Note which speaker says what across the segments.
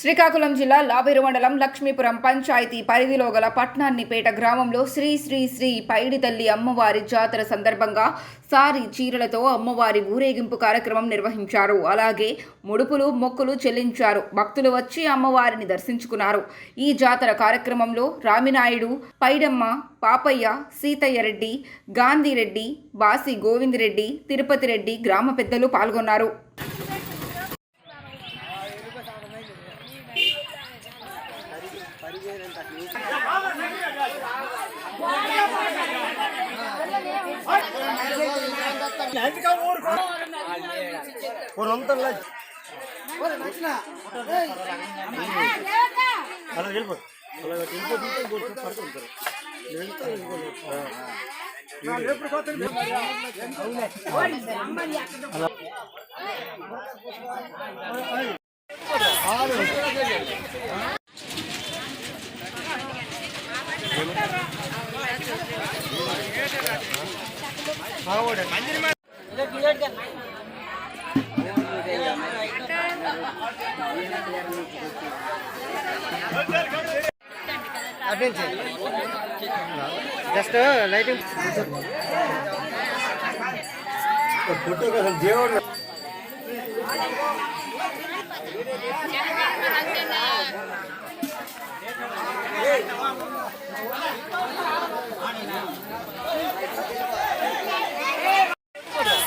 Speaker 1: శ్రీకాకుళం జిల్లా లాబేరు మండలం లక్ష్మీపురం పంచాయతీ పరిధిలో గల పట్నాన్నిపేట గ్రామంలో శ్రీ శ్రీ శ్రీ పైడి తల్లి అమ్మవారి జాతర సందర్భంగా సారి చీరలతో అమ్మవారి ఊరేగింపు కార్యక్రమం నిర్వహించారు. అలాగే ముడుపులు మొక్కులు చెల్లించారు. భక్తులు వచ్చి అమ్మవారిని దర్శించుకున్నారు. ఈ జాతర కార్యక్రమంలో రామినాయుడు పైడమ్మ పాపయ్య సీతయ్య రెడ్డి గాంధీరెడ్డి బాసి గోవిందరెడ్డి తిరుపతి రెడ్డి గ్రామ పెద్దలు పాల్గొన్నారు.
Speaker 2: ஒரு వంతల అలా వెళ్ళిపో అలా ఇంకో ఇంకో జస్ట్ లైటింగ్ ఫోటో కదా దేవుడు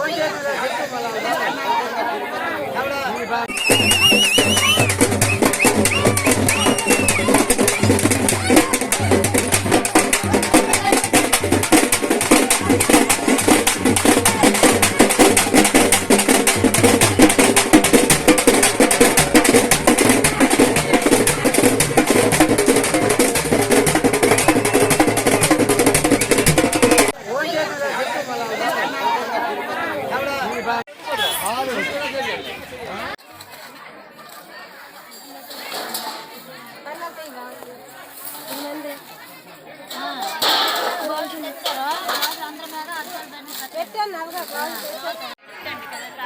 Speaker 2: okay.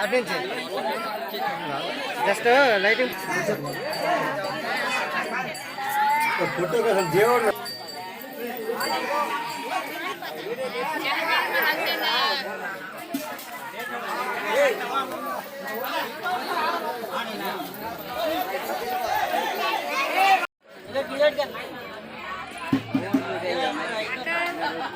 Speaker 2: Attention just lighting. Photo కోసం దేవుడు